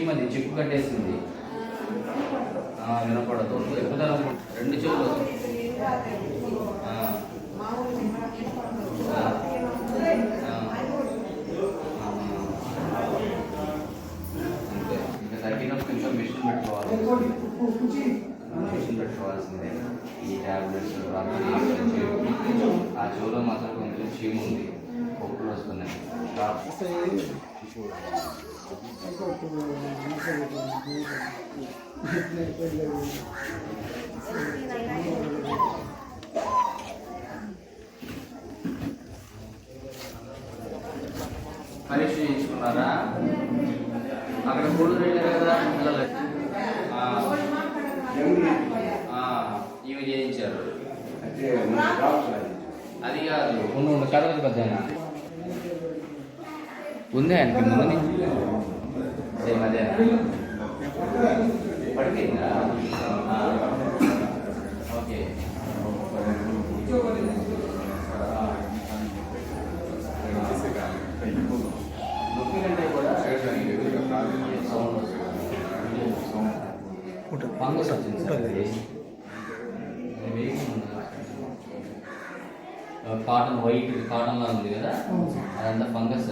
అదంతా చిక్కు కట్టేసింది ఆ, వినపడదు ఎక్కుతారు రెండు చెవులు అంతే ఇంకా తగ్గినప్పుడు ఇంకా మిషన్ పెట్టుకోవాలి మిషన్ పెట్టుకోవాల్సిందే ఈ టాబ్లెట్స్ రాత్రి ఆ చెవులో మాత్రం కొంచెం చీమ ఉంది పొక్కులు వస్తున్నాయి డ్రాప్స్ పరీక్ష చేయించుకున్నారా అక్కడ కోళ్ళు వెళ్ళారు కదా పిల్లలు. ఆ, ఆ, ఇవి చేయించారు అది కాదు. ఉండు ఉండు కదలదు పెద్ద ఉంది ఆయనకి ముందు అదే పడిపోయిందా ఓకే. నొప్పి కంటే కూడా సౌండ్ వస్తుంది ఫంగస్ వచ్చింది. కాటన్ వైట్ కాటన్ లా ఉంది కదా? అదంతా ఫంగస్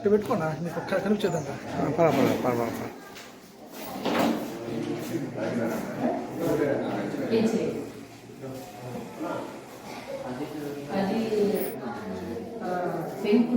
ఇక్కడ పెట్టుకోనా? నీకు ఒక్క కనిపి చేద్దాం పర్వాలేదు పర్వాలేదు అది పెంపు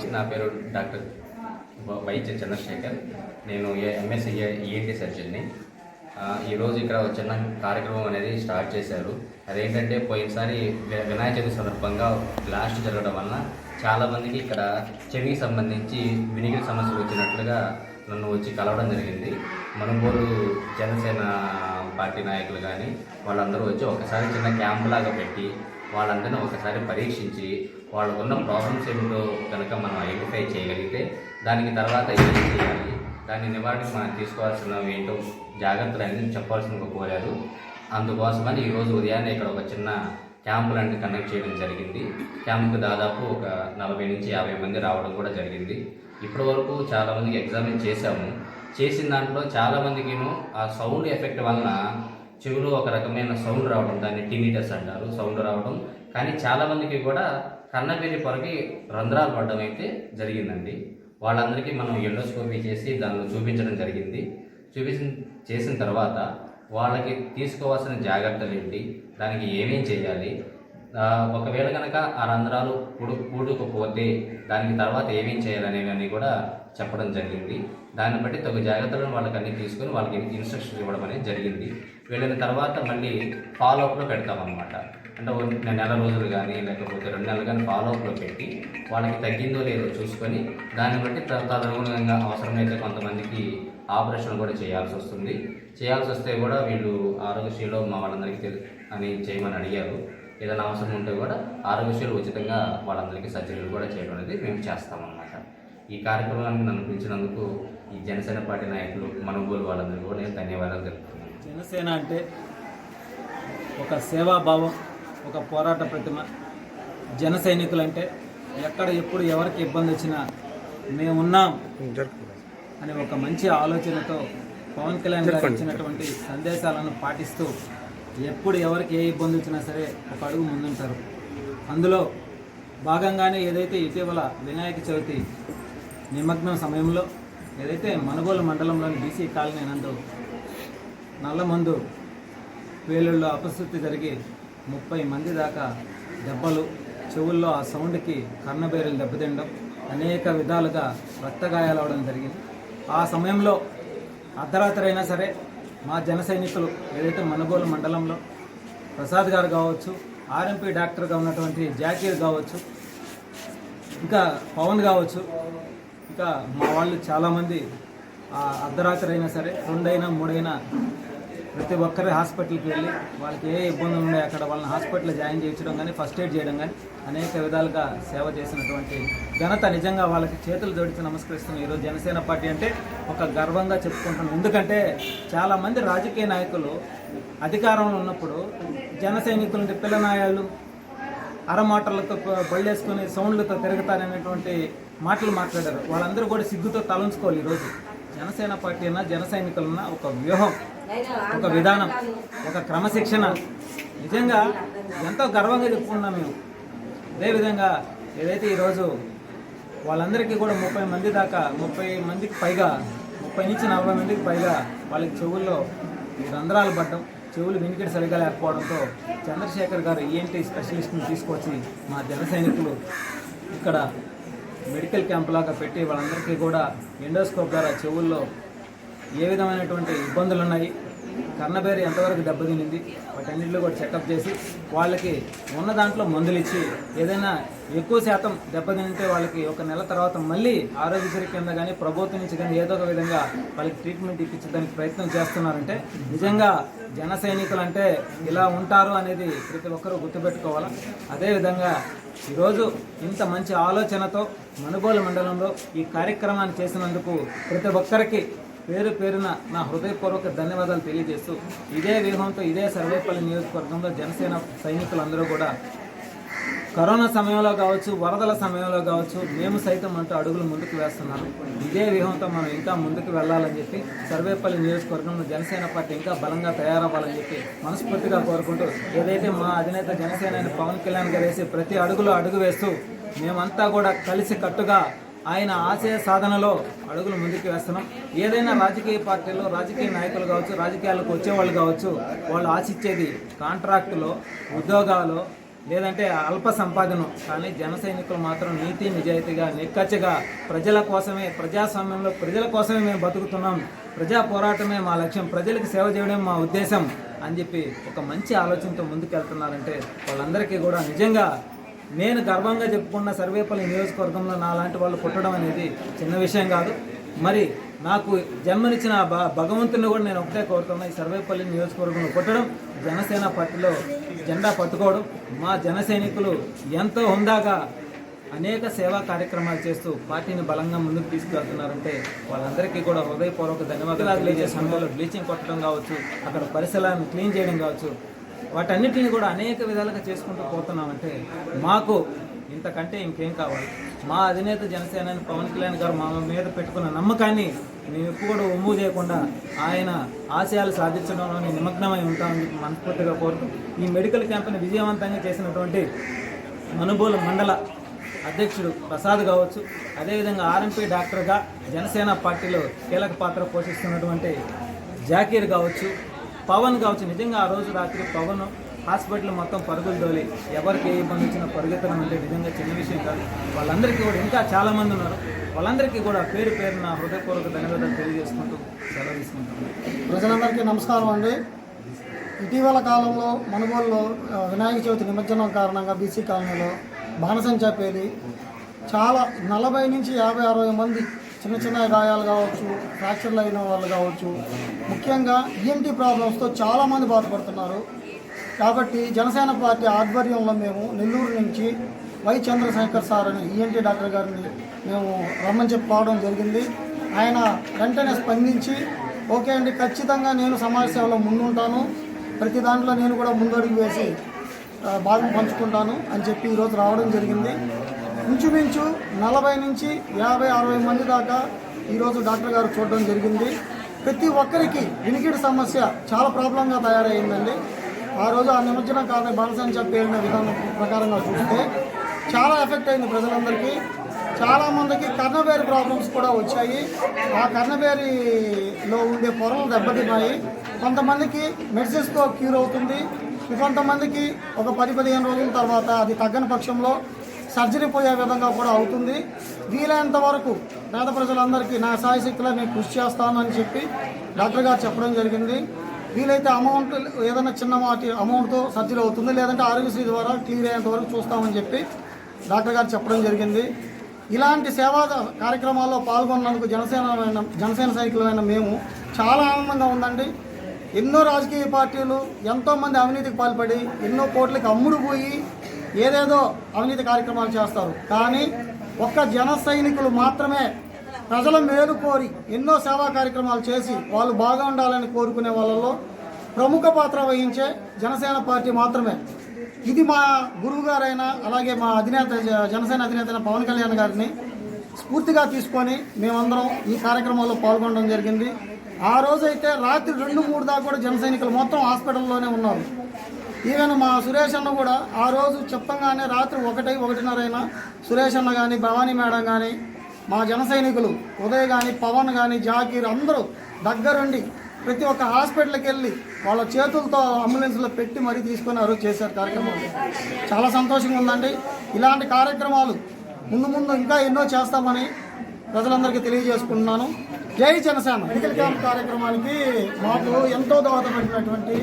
నమస్తే నా పేరు డాక్టర్ వ- వైద్య చంద్రశేఖర్. నేను ఎంఎస్సీ ఈఎన్టీ సర్జన్ని. ఈరోజు ఇక్కడ చిన్న కార్యక్రమం అనేది స్టార్ట్ చేశారు. అదేంటంటే పోయినసారి వినాయక చవితి సందర్భంగా బ్లాస్ట్ జరగడం వలన చాలామందికి ఇక్కడ చెవికి సంబంధించి వినికిడి సమస్యలు వచ్చినట్లుగా నన్ను వచ్చి కలవడం జరిగింది. మనుగోలు జనసేన పార్టీ నాయకులు కానీ వాళ్ళందరూ వచ్చి ఒకసారి చిన్న క్యాంప్ లాగా పెట్టి వాళ్ళందరినీ ఒకసారి పరీక్షించి వాళ్ళకున్న ప్రాబ్లమ్స్ ఏమిటో కనుక మనం ఐడెంటిఫై చేయగలిగితే దానికి తర్వాత ఏం చేయాలి? దాని నివారణకు మనం తీసుకోవాల్సినవి ఏంటో జాగ్రత్తలు అనేది చెప్పాల్సిన కోరారు. అందుకోసమని ఈరోజు ఉదయాన్నే ఇక్కడ ఒక చిన్న క్యాంపు లాంటి కండక్ట్ చేయడం జరిగింది. క్యాంపుకి దాదాపు ఒక నలభై నుంచి యాభై మంది రావడం కూడా జరిగింది. ఇప్పటి వరకు చాలామందికి ఎగ్జామిన్ చేశాము. చేసిన దాంట్లో చాలామందికిను ఆ సౌండ్ ఎఫెక్ట్ వలన చెవిలో ఒక రకమైన సౌండ్ రావడం దాన్ని టిమిటస్ అంటారు సౌండ్ రావడం. కానీ చాలామందికి కూడా కన్నబెల్లి పొరకి రంధ్రాలు పడడం అయితే జరిగిందండి. వాళ్ళందరికీ మనం ఎండోస్కోపీ చేసి దానిలో చూపించడం జరిగింది. చూపించిన చేసిన తర్వాత వాళ్ళకి తీసుకోవాల్సిన జాగ్రత్తలు ఏంటి దానికి ఏమేం చేయాలి ఒకవేళ కనుక ఆ రంధ్రాలు పుడు కూడుకుపోతే దానికి తర్వాత ఏమేం చేయాలనేవి కూడా చెప్పడం జరిగింది. దాన్ని బట్టి తగు జాగ్రత్తలను వాళ్ళకి అన్ని తీసుకొని వాళ్ళకి ఇన్స్ట్రక్షన్స్ ఇవ్వడం అనేది జరిగింది. వెళ్ళిన తర్వాత మళ్ళీ ఫాలోఅప్లో పెడతామన్నమాట. అంటే నెల రోజులు కానీ లేకపోతే రెండు నెలలు కానీ ఫాలోఅప్లో పెట్టి వాళ్ళకి తగ్గిందో లేదో చూసుకొని దాన్ని బట్టి తదనుగుణంగా అవసరమైతే కొంతమందికి ఆపరేషన్ కూడా చేయాల్సి వస్తుంది. చేయాల్సి వస్తే కూడా వీళ్ళు ఆరోగ్యశ్రీలో మా వాళ్ళందరికీ తెలు అని చేయమని అడిగారు. ఏదైనా అవసరం ఉంటే కూడా ఆరోగ్యశ్రీలు ఉచితంగా వాళ్ళందరికీ సర్జరీలు కూడా చేయడం అనేది మేము చేస్తామన్నమాట. ఈ కార్యక్రమానికి నన్ను పిలిచినందుకు ఈ జనసేన పార్టీ నాయకులు మనుగోలు వాళ్ళందరికీ కూడా నేను ధన్యవాదాలు తెలుపుతున్నాను. జనసేన అంటే ఒక సేవాభావం ఒక పోరాట ప్రతిమ. జన సైనికులంటే ఎక్కడ ఎప్పుడు ఎవరికి ఇబ్బంది వచ్చినా మేమున్నాం అనే ఒక మంచి ఆలోచనతో పవన్ కళ్యాణ్ గారు ఇచ్చినటువంటి సందేశాలను పాటిస్తూ ఎప్పుడు ఎవరికి ఏ ఇబ్బంది వచ్చినా సరే ఒక అడుగు ముందుంటారు. అందులో భాగంగానే ఏదైతే ఇటీవల వినాయక చవితి నిమగ్నం సమయంలో ఏదైతే మనుగోలు మండలంలోని బీసీ కాలనీ నందు నల్లమందు పేలుళ్ళలో అపశృతి జరిగి ముప్పై మంది దాకా దెబ్బలు చెవుల్లో ఆ సౌండ్కి కన్నబేరులు దెబ్బతినడం అనేక విధాలుగా రక్తగాయాలు అవడం జరిగింది. ఆ సమయంలో అర్ధరాత్రి అయినా సరే మా జన సైనికులు ఏదైతే మనుగోలు మండలంలో ప్రసాద్ గారు కావచ్చు ఆర్ఎంపీ డాక్టర్గా ఉన్నటువంటి జాకీర్ కావచ్చు ఇంకా పవన్ కావచ్చు ఇంకా మా వాళ్ళు చాలామంది అర్ధరాత్రి అయినా సరే రెండైనా మూడైనా ప్రతి ఒక్కరి హాస్పిటల్కి వెళ్ళి వాళ్ళకి ఏ ఇబ్బందులు ఉన్నాయో అక్కడ వాళ్ళని హాస్పిటల్లో జాయిన్ చేయించడం కానీ ఫస్ట్ ఎయిడ్ చేయడం కానీ అనేక విధాలుగా సేవ చేసినటువంటి ఘనత నిజంగా వాళ్ళకి చేతులు జోడించి నమస్కరిస్తున్నాం ఈరోజు జనసేన పార్టీ అంటే ఒక గర్వంగా చెప్పుకుంటున్నాం ఎందుకంటే చాలామంది రాజకీయ నాయకులు అధికారంలో ఉన్నప్పుడు జన సైనికులు పిల్లనాయాలు అరమాటలతో ప- బళ్ళేసుకొని సౌండ్లతో తిరుగుతారనేటువంటి మాటలు మాట్లాడారు. వాళ్ళందరూ కూడా సిగ్గుతో తలంచుకోవాలి ఈరోజు. జనసేన పార్టీ అయినా జన సైనికులన్నా ఒక వ్యూహం. ఒక విధానం ఒక క్రమశిక్షణ. నిజంగా ఎంతో గర్వంగా చెప్పుకున్నాం మేము. అదేవిధంగా ఏదైతే ఈరోజు వాళ్ళందరికీ కూడా ముప్పై మంది దాకా ముప్పై మందికి పైగా ముప్పై నుంచి నలభై మందికి పైగా వాళ్ళకి చెవుల్లో రంధ్రాలు పడ్డం చెవులు వినికిడి సరిగా లేకపోవడంతో చంద్రశేఖర్ గారు ఈఎన్టీ స్పెషలిస్ట్ని తీసుకొచ్చి మా జన సైనికులు ఇక్కడ మెడికల్ క్యాంప్ లాగా పెట్టి వాళ్ళందరికీ కూడా ఎండోస్కోప్ ద్వారా చెవుల్లో ఏ విధమైనటువంటి ఇబ్బందులు ఉన్నాయి కర్ణబేరు ఎంతవరకు దెబ్బతినింది? వాటన్నింటిలో కూడా చెకప్ చేసి వాళ్ళకి ఉన్న దాంట్లో మందులు ఇచ్చి ఏదైనా ఎక్కువ శాతం దెబ్బతింటే వాళ్ళకి ఒక నెల తర్వాత మళ్ళీ ఆరోగ్యశ్రీ కింద కానీ ప్రభుత్వం నుంచి కానీ ఏదో ఒక విధంగా వాళ్ళకి ట్రీట్మెంట్ ఇప్పించడానికి ప్రయత్నం చేస్తున్నారంటే నిజంగా జన సైనికులు అంటే ఇలా ఉంటారు అనేది ప్రతి ఒక్కరూ గుర్తుపెట్టుకోవాలి? అదేవిధంగా ఈరోజు ఇంత మంచి ఆలోచనతో మనుగోలు మండలంలో ఈ కార్యక్రమాన్ని చేసినందుకు ప్రతి ఒక్కరికి పేరు పేరున నా హృదయపూర్వక ధన్యవాదాలు తెలియజేస్తూ ఇదే వ్యూహంతో ఇదే సర్వేపల్లి నియోజకవర్గంలో జనసేన సైనికులందరూ కూడా కరోనా సమయంలో కావచ్చు వరదల సమయంలో కావచ్చు మేము సైతం అంటూ అడుగులు ముందుకు వేస్తున్నాము. ఇదే వ్యూహంతో మనం ఇంకా ముందుకు వెళ్ళాలని చెప్పి సర్వేపల్లి నియోజకవర్గంలో జనసేన పార్టీ ఇంకా బలంగా తయారవ్వాలని చెప్పి మనస్ఫూర్తిగా కోరుకుంటూ ఏదైతే మా అధినేత జనసేన పవన్ కళ్యాణ్ గారు వేసి ప్రతి అడుగులో అడుగు వేస్తూ మేమంతా కూడా కలిసి కట్టుగా ఆయన ఆశయ సాధనలో అడుగులు ముందుకు వేస్తున్నాం. ఏదైనా రాజకీయ పార్టీలో రాజకీయ నాయకులు కావచ్చు రాజకీయాలకు వచ్చేవాళ్ళు కావచ్చు వాళ్ళు ఆశించేది కాంట్రాక్టులో ఉద్యోగాలు లేదంటే అల్ప సంపాదన. కానీ జన సైనికులు మాత్రం నీతి నిజాయితీగా నిక్కచ్చగా ప్రజల కోసమే ప్రజాస్వామ్యంలో ప్రజల కోసమే మేము బతుకుతున్నాం. ప్రజా పోరాటమే మా లక్ష్యం. ప్రజలకు సేవ చేయడం మా ఉద్దేశం అని చెప్పి ఒక మంచి ఆలోచనతో ముందుకెళ్తున్నారంటే వాళ్ళందరికీ కూడా నిజంగా నేను గర్వంగా చెప్పుకున్న సర్వేపల్లి నియోజకవర్గంలో నా లాంటి వాళ్ళు పుట్టడం అనేది చిన్న విషయం కాదు. మరి నాకు జన్మనిచ్చిన భగవంతుని కూడా నేను ఒకటే కోరుతున్నా ఈ సర్వేపల్లి నియోజకవర్గంలో పుట్టడం జనసేన పార్టీలో జెండా పట్టుకోవడం మా జన సైనికులు ఎంతో హుందాగా అనేక సేవా కార్యక్రమాలు చేస్తూ పార్టీని బలంగా ముందుకు తీసుకెళ్తున్నారంటే వాళ్ళందరికీ కూడా హృదయపూర్వక ధన్యవాదాలు తెలియజేసే సమయంలో బ్లీచింగ్ కొట్టడం కావచ్చు అక్కడ పరిసరాలను క్లీన్ చేయడం కావచ్చు వాటన్నిటిని కూడా అనేక విధాలుగా చేసుకుంటూ పోతున్నామంటే మాకు ఇంతకంటే ఇంకేం కావాలి? మా అధినేత జనసేన పవన్ కళ్యాణ్ గారు మా మీద పెట్టుకున్న నమ్మకాన్ని మేము ఎప్పుడు కూడా ఒమ్ము చేయకుండా ఆయన ఆశయాలు సాధించడంలోనే నిమగ్నమై ఉంటామని మనస్ఫూర్తిగా కోరుతూ ఈ మెడికల్ క్యాంప్ని విజయవంతంగా చేసినటువంటి మనుబోలు మండల అధ్యక్షుడు ప్రసాద్ కావచ్చు అదేవిధంగా ఆర్ఎంపీ డాక్టర్గా జనసేన పార్టీలో కీలక పాత్ర పోషిస్తున్నటువంటి జాకీర్ కావచ్చు పవన్ కావచ్చు నిజంగా ఆ రోజు రాత్రి పవన్ హాస్పిటల్ మొత్తం పరుగులు తోలి ఎవరికి ఏ ఇబ్బంది వచ్చినా పరుగెత్తడం అంటే నిజంగా చిన్న విషయం కాదు. వాళ్ళందరికీ కూడా ఇంకా చాలామంది ఉన్నారు. వాళ్ళందరికీ కూడా పేరు పేరున హృదయపూర్వక ధన్యవాదాలు తెలియజేసుకుంటూ సెలవు తీసుకుంటున్నాను. ప్రజలందరికీ నమస్కారం అండి. ఇటీవల కాలంలో మనుగోలులో వినాయక చవితి నిమజ్జనం కారణంగా బీసీ కాలనీలో బాణసంచా పేలి చాలా నలభై నుంచి యాభై అరవై మంది చిన్న చిన్న గాయాలు కావచ్చు ఫ్రాక్చర్లు అయిన వాళ్ళు కావచ్చు. ముఖ్యంగా ఈఎన్టీ ప్రాబ్లమ్స్తో చాలామంది బాధపడుతున్నారు. కాబట్టి జనసేన పార్టీ ఆధ్వర్యంలో మేము నెల్లూరు నుంచి వై చంద్రశేఖర్ సార్ అని ఈఎన్టీ డాక్టర్ గారిని మేము రమ్మని చెప్పుకోవడం జరిగింది. ఆయన వెంటనే స్పందించి ఓకే అండి ఖచ్చితంగా నేను సమాజ సేవలో ముందుంటాను. ప్రతి దాంట్లో నేను కూడా ముందడుగు వేసి భాగం పంచుకుంటాను అని చెప్పి ఈరోజు రావడం జరిగింది. ఇంచుమించు నలభై నుంచి యాభై అరవై మంది దాకా ఈరోజు డాక్టర్ గారు చూడడం జరిగింది. ప్రతి ఒక్కరికి వినికిడి సమస్య చాలా ప్రాబ్లంగా తయారైందండి. ఆ రోజు ఆ నిమజ్జనం కారణం బాలసంచ పేరిన విధానం ప్రకారంగా చూస్తే చాలా ఎఫెక్ట్ అయింది ప్రజలందరికీ. చాలామందికి కర్ణబేరి ప్రాబ్లమ్స్ కూడా వచ్చాయి. ఆ కర్ణబేరిలో ఉండే పొరలు దెబ్బతిన్నాయి. కొంతమందికి మెడిసిన్స్తో క్యూర్ అవుతుంది. కొంతమందికి ఒక పది పదిహేను రోజుల తర్వాత అది తగ్గని పక్షంలో సర్జరీ పోయే విధంగా కూడా అవుతుంది. వీలైనంత వరకు పేద ప్రజలందరికీ నా సాయశక్తిలో నేను కృషి చేస్తానని చెప్పి డాక్టర్ గారు చెప్పడం జరిగింది. వీలైతే అమౌంట్ ఏదైనా చిన్న మాటి అమౌంట్తో సర్జరీ అవుతుంది. లేదంటే ఆరోగ్యశ్రీ ద్వారా క్లియర్ అయ్యేంత వరకు చూస్తామని చెప్పి డాక్టర్ గారు చెప్పడం జరిగింది. ఇలాంటి సేవా కార్యక్రమాల్లో పాల్గొన్నందుకు జనసేన జనసేన సైనికులమైన మేము చాలా ఆనందంగా ఉందండి. ఎన్నో రాజకీయ పార్టీలు ఎంతోమంది అవినీతికి పాల్పడి ఎన్నో కోట్లకి అమ్ముడు పోయి ఏదేదో అవినీతి కార్యక్రమాలు చేస్తారు. కానీ ఒక్క జన సైనికులు మాత్రమే ప్రజల మేలు కోరి ఎన్నో సేవా కార్యక్రమాలు చేసి వాళ్ళు బాగా ఉండాలని కోరుకునే వాళ్ళలో ప్రముఖ పాత్ర వహించే జనసేన పార్టీ మాత్రమే. ఇది మా గురువు గారైన అలాగే మా అధినేత జనసేన అధినేత పవన్ కళ్యాణ్ గారిని స్ఫూర్తిగా తీసుకొని మేమందరం ఈ కార్యక్రమంలో పాల్గొనడం జరిగింది. ఆ రోజైతే రాత్రి రెండు మూడు దాకా కూడా జన సైనికులు మొత్తం హాస్పిటల్లోనే ఉన్నారు. ఈవెన్ మా సురేష్ అన్న కూడా ఆ రోజు చెప్పంగానే రాత్రి ఒకటి ఒకటిన్నర సురేష్ అన్న కానీ భవానీ మేడం కానీ మా జన సైనికులు ఉదయ్ కానీ పవన్ కానీ జాకీర్ అందరూ దగ్గరుండి ప్రతి ఒక్క హాస్పిటల్కి వెళ్ళి వాళ్ళ చేతులతో అంబులెన్స్లో పెట్టి మరీ తీసుకొని ఆ రోజు చేశారు కార్యక్రమం. చాలా సంతోషంగా ఉందండి. ఇలాంటి కార్యక్రమాలు ముందు ముందు ఇంకా ఎన్నో చేస్తామని ప్రజలందరికీ తెలియజేసుకుంటున్నాను. జై జనసేన. మెడికల్ క్యాంప్ కార్యక్రమానికి మాకు ఎంతో దోహదపడినటువంటి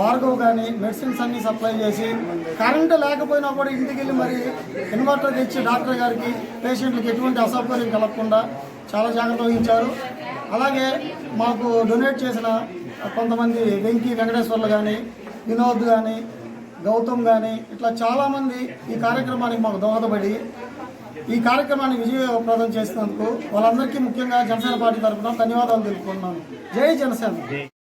భార్గవ్ కానీ మెడిసిన్స్ అన్ని సప్లై చేసి కరెంటు లేకపోయినా కూడా ఇంటికి వెళ్ళి మరి ఇన్వర్టర్ తెచ్చి డాక్టర్ గారికి పేషెంట్లకు ఎటువంటి అసౌకర్యం కలగకుండా చాలా జాగ్రత్త వహించారు. అలాగే మాకు డొనేట్ చేసిన కొంతమంది వెంకీ వెంకటేశ్వర్లు కానీ వినోద్ కానీ గౌతమ్ కానీ ఇట్లా చాలామంది ఈ కార్యక్రమానికి మాకు దోహదపడి ఈ కార్యక్రమాన్ని విజయప్రదం చేసినందుకు వాళ్ళందరికీ ముఖ్యంగా జనసేన పార్టీ తరఫున ధన్యవాదాలు తెలుపుకున్నాను జై జనసేన.